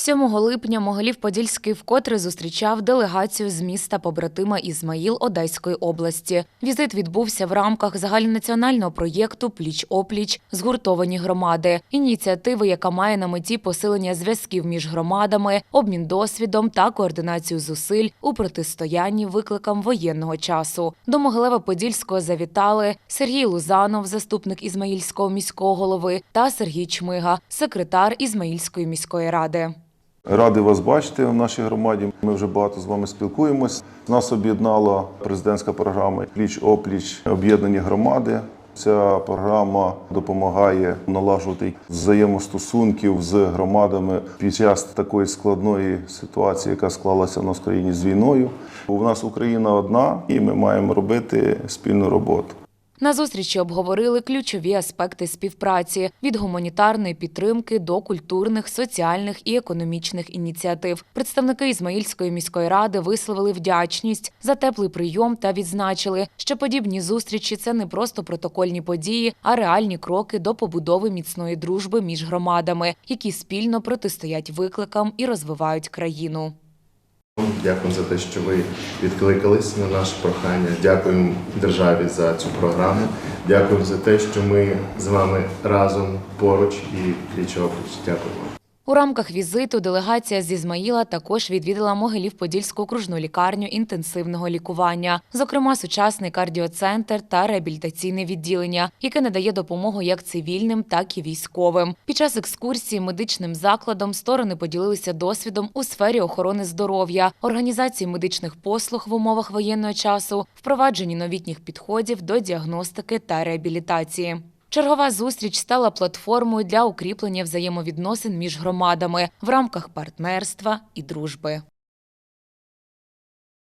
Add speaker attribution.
Speaker 1: 7 липня Могилів-Подільський вкотре зустрічав делегацію з міста побратима Ізмаїл Одеської області. Візит відбувся в рамках загальнонаціонального проєкту Пліч-опліч згуртовані громади, ініціативи, яка має на меті посилення зв'язків між громадами, обмін досвідом та координацію зусиль у протистоянні викликам воєнного часу. До Могилева-Подільського завітали Сергій Лузанов, заступник Ізмаїльського міського голови, та Сергій Чмига, секретар Ізмаїльської міської ради.
Speaker 2: Радий вас бачити в нашій громаді. Ми вже багато з вами спілкуємось. Нас об'єднала президентська програма Пліч опліч об'єднані громади. Ця програма допомагає налагодити взаємостосунків з громадами під час такої складної ситуації, яка склалася в нас в країні з війною. У нас Україна одна, і ми маємо робити спільну роботу.
Speaker 1: На зустрічі обговорили ключові аспекти співпраці від гуманітарної підтримки до культурних, соціальних і економічних ініціатив. Представники Ізмаїльської міської ради висловили вдячність за теплий прийом та відзначили, що подібні зустрічі це не просто протокольні події, а реальні кроки до побудови міцної дружби між громадами, які спільно протистоять викликам і розвивають країну.
Speaker 3: Дякую за те, що ви відкликались на наше прохання. Дякуємо державі за цю програму. Дякуємо за те, що ми з вами разом поруч і пліч опліч. Дякую. вам.
Speaker 1: У рамках візиту делегація з Ізмаїла також відвідала Могилів-Подільську окружну лікарню інтенсивного лікування, зокрема сучасний кардіоцентр та реабілітаційне відділення, яке надає допомогу як цивільним, так і військовим. Під час екскурсії медичним закладом сторони поділилися досвідом у сфері охорони здоров'я, організації медичних послуг в умовах воєнного часу, впровадженні новітніх підходів до діагностики та реабілітації. Чергова зустріч стала платформою для укріплення взаємовідносин між громадами в рамках партнерства і дружби.